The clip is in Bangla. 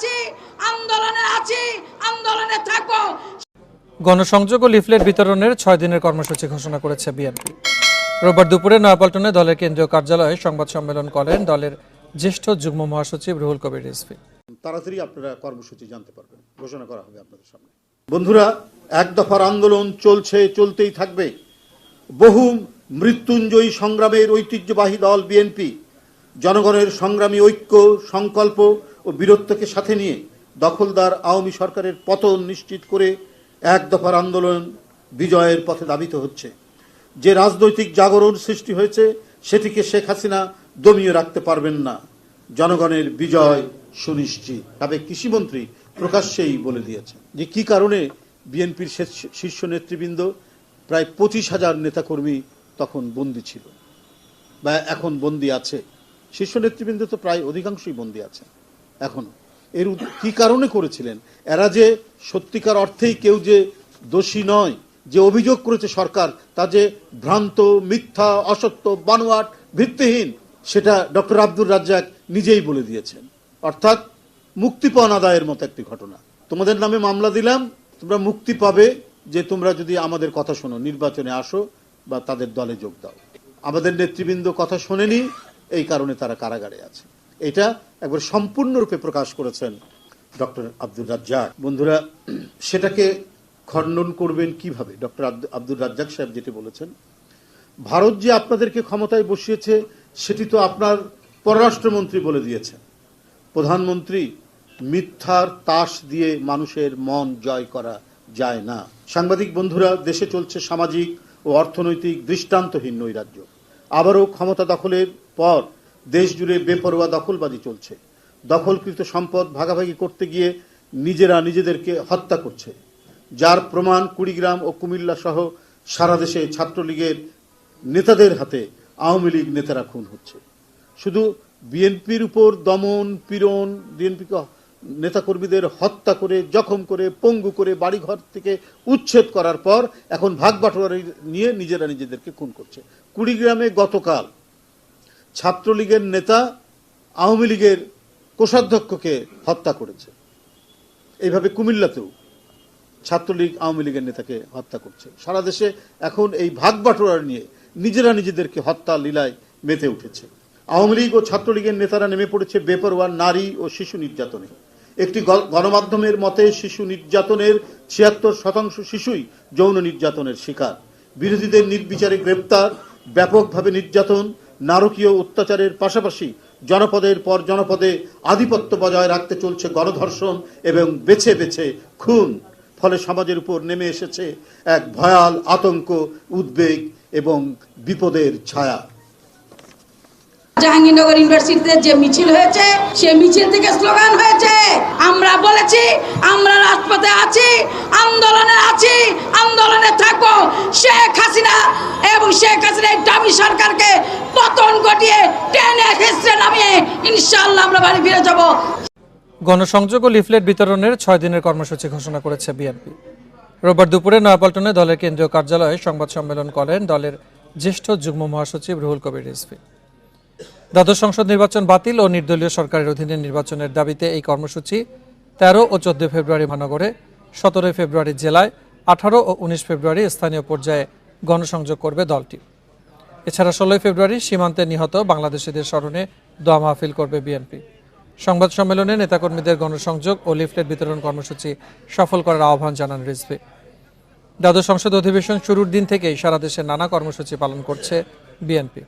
আছি আন্দোলনে আছি আন্দোলনে থাকব। গণসংযোগ ও লিফলেট বিতরণের ছয় দিনের কর্মসূচি ঘোষণা করেছে বিএনপি। রোববার দুপুরে নয়াপল্টনে দলের কেন্দ্রীয় কার্যালয়ে সংবাদ সম্মেলন করেন দলের জ্যেষ্ঠ যুগ্ম মহাসচিব রুহুল কবির রিজভী। তাড়াতাড়ি আপনারা কর্মসূচি জানতে পারবেন। ঘোষণা করা হবে আপনাদের সামনে। বন্ধুরা এক দফার আন্দোলন চলছে চলতেই থাকবে। বহু মৃত্যুঞ্জয়ী সংগ্রামের ঐতিহ্যবাহী দল বিএনপি জনগণের সংগ্রামী ঐক্য সংকল্প ও বীরত্বকে সাথে নিয়ে দখলদার আওয়ামী সরকারের পতন নিশ্চিত করে এক দফার আন্দোলন বিজয়ের পথে দাবিত হচ্ছে। যে রাজনৈতিক জাগরণ সৃষ্টি হয়েছে, সেটিকে শেখ হাসিনা দমিয়ে রাখতে পারবেন না। জনগণের বিজয় সুনিশ্চিত। সাবেক কৃষিমন্ত্রী প্রকাশ্যেই বলে দিয়েছেন যে কি কারণে বিএনপির শীর্ষ নেতৃবৃন্দ প্রায় পঁচিশ হাজার নেতাকর্মী তখন বন্দী ছিল বা এখন বন্দী আছে। শীর্ষ নেতৃবৃন্দ তো প্রায় অধিকাংশই বন্দী আছে এখনও। এর কি কারণে করেছিলেন? এরা যে সত্যিকার অর্থেই কেউ যে দোষী নয়, যে অভিযোগ করেছে সরকার, তা যে ভ্রান্ত, মিথ্যা, অসত্য, বানোয়াট, ভিত্তিহীন, সেটা ডক্টর আব্দুর রাজ্জাক নিজেই বলে দিয়েছেন। অর্থাৎ মুক্তিপণ আদায়ের মতো একটি ঘটনা। তোমাদের নামে মামলা দিলাম, তোমরা মুক্তি পাবে যে তোমরা যদি আমাদের কথা শোনো, নির্বাচনে আসো বা তাদের দলে যোগ দাও। আমাদের নেতৃবৃন্দ কথা শোনেনি, এই কারণে তারা কারাগারে আছে। এটা একবার সম্পূর্ণরূপে প্রকাশ করেছেন ডক্টর আব্দুর রাজ্জাক। বন্ধুরা, সেটাকে খণ্ডন করবেন কীভাবে? ডক্টর আব্দুর রাজ্জাক সাহেব যেটি বলেছেন, ভারত যে আপনাদেরকে ক্ষমতায় বসিয়েছে, সেটি তো আপনার পররাষ্ট্রমন্ত্রী বলে দিয়েছেন। প্রধানমন্ত্রী মিথ্যার তাস দিয়ে মানুষের মন জয় করা যায় না। সাংবাদিক বন্ধুরা, দেশে চলছে সামাজিক ও অর্থনৈতিক দৃষ্টান্তহীন নৈরাজ্য। আবারও ক্ষমতা দখলের পর দেশ জুড়ে বেপরোয়া দখলবাজি চলছে। দখলকৃত সম্পদ ভাগাভাগি করতে গিয়ে নিজেরা নিজেদেরকে হত্যা করছে। যার প্রমাণ কুড়িগ্রাম ও কুমিল্লা সহ সারা দেশে ছাত্রলীগের নেতাদের হাতে আওয়ামী লীগ নেতারা খুন হচ্ছে। শুধু বিএনপির উপর দমন, পীড়ন বিএনপিকে নেতাকর্মীদের হত্যা করে, জখম করে, পঙ্গু করে, বাড়িঘর থেকে উচ্ছেদ করার পর এখন ভাগ বাটোয়ারা নিয়ে নিজেরা নিজেদেরকে খুন করছে। কুড়িগ্রামে গতকাল ছাত্রলীগের নেতা আওয়ামী লীগের কোষাধ্যক্ষকে হত্যা করেছে। এইভাবে কুমিল্লাতেও ছাত্রলীগ আওয়ামী লীগের নেতাকে হত্যা করছে। সারা দেশে এখন এই ভাগ বাটোয়ারা নিয়ে নিজেরা নিজেদেরকে হত্যা লীলায় মেতে উঠেছে। আওয়ামী লীগ ও ছাত্রলীগের নেতারা নেমে পড়েছে বেপরোয়া নারী ও শিশু নির্যাতনে। একটি গণ- গণমাধ্যমের মতে শিশু নির্যাতনের ছিয়াত্তর শতাংশ শিশুই যৌন নির্যাতনের শিকার। বিরোধীদের নির্বিচারে গ্রেপ্তার, ব্যাপকভাবে নির্যাতন নারকীয় অত্যাচারের পাশাপাশি জনপদের পর জনপদে আধিপত্য বজায় রাখতে চলছে গণধর্ষণ এবং বেছে বেছে খুন। ফলে সমাজের উপর নেমে এসেছে এক ভয়াল আতঙ্ক, উদ্বেগ এবং বিপদের ছায়া। জাহাঙ্গীরনগর ইউনিভার্সিটিতে যে মিছিল হয়েছে, সেই মিছিল থেকে স্লোগান হয়েছে, আমরা বলেছি, আমরা রাজপথে আছি, আন্দোলনে আছি, আন্দোলনে থাকব। শেখ হাসিনা এবং শেখ হাসিনা দামি সরকারকে পতন ঘটিয়ে টেনে হেসড়ে নামিয়ে ইনশাআল্লাহ আমরা বাড়ি ফিরে যাব। গণসংযোগ ও লিফলেট বিতরণের ছয় দিনের কর্মসূচি ঘোষণা করেছে বিএনপি। রোববার দুপুরে নয়াপল্টনে দলের কেন্দ্রীয় কার্যালয়ে সংবাদ সম্মেলন করেন দলের জ্যেষ্ঠ যুগ্ম মহাসচিব রুহুল কবির রিজভী। দ্বাদশ সংসদ নির্বাচন বাতিল ও নির্দলীয় সরকারের অধীনে নির্বাচনের দাবিতে এই কর্মসূচি তেরো ও চোদ্দ ফেব্রুয়ারি মহানগরে, সতেরোই ফেব্রুয়ারি জেলায়, আঠারো ও উনিশ ফেব্রুয়ারি স্থানীয় পর্যায়ে গণসংযোগ করবে দলটি। এছাড়া ষোলোই ফেব্রুয়ারি সীমান্তে নিহত বাংলাদেশিদের স্মরণে দোয়া মাহফিল করবে বিএনপি। সংবাদ সম্মেলনে নেতাকর্মীদের গণসংযোগ ও লিফলেট বিতরণ কর্মসূচি সফল করার আহ্বান জানান রিজভী। দ্বাদশ সংসদ অধিবেশন শুরুর দিন থেকেই সারা দেশে নানা কর্মসূচি পালন করছে বিএনপি।